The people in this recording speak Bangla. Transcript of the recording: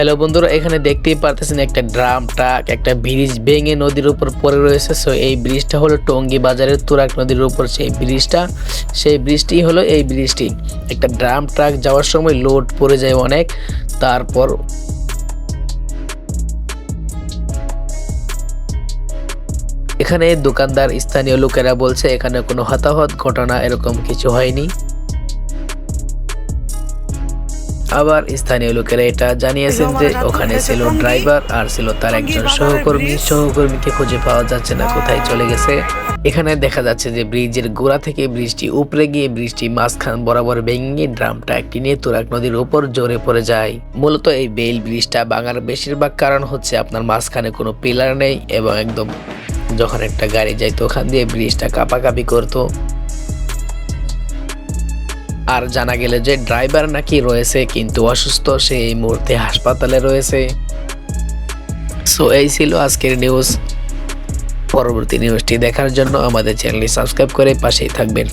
হ্যালো বন্ধুরা, এখানে দেখতেই পারতেছেন একটা ড্রাম ট্রাক, একটা ব্রিজ ভেঙে নদীর উপর পড়ে রয়েছে। সো এই ব্রিজটা হলো টঙ্গী বাজারের তুরাক নদীর উপর। সেই ব্রিজটা, সেই ব্রিজটি হলো এই ব্রিজটি। একটা ড্রাম ট্রাক যাওয়ার সময় লোড পড়ে যায় অনেক, তারপর এখানে দোকানদার, স্থানীয় লোকেরা বলছে, এখানে কোনো হতাহত ঘটনা এরকম কিছু হয়নি। আবার স্থানীয় লোকেরা এটা জানিয়েছেন যে ওখানে ছিল ড্রাইভার আর ছিল তার একজন সহকর্মী। সহকর্মীকে খুঁজে পাওয়া যাচ্ছে না কোথায় চলে গেছে? এখানে দেখা যাচ্ছে যে ব্রিজের গোড়া থেকে ব্রিজটি উপরে গিয়ে ব্রিজটি মাঝখান বরাবর ভেঙে ড্রামটা একটি তুরাক নদীর উপর জোরে পড়ে যায়। মূলত এই বেল ব্রিজটা ভাঙার বেশিরভাগ কারণ হচ্ছে আপনার মাঝখানে কোনো পিলার নেই এবং একদম যখন একটা গাড়ি যাইতো ওখান দিয়ে ব্রিজটা কাপাকাপি করতো। আর জানা গেলে যে ড্রাইভার নাকি রয়েছে, কিন্তু অসুস্থ, সে এই মুহূর্তে হাসপাতালে রয়েছে। সো এই ছিল আজকের নিউজ পরবর্তী নিউজটি দেখার জন্য আমাদের চ্যানেলটি সাবস্ক্রাইব করে পাশেই থাকবেন।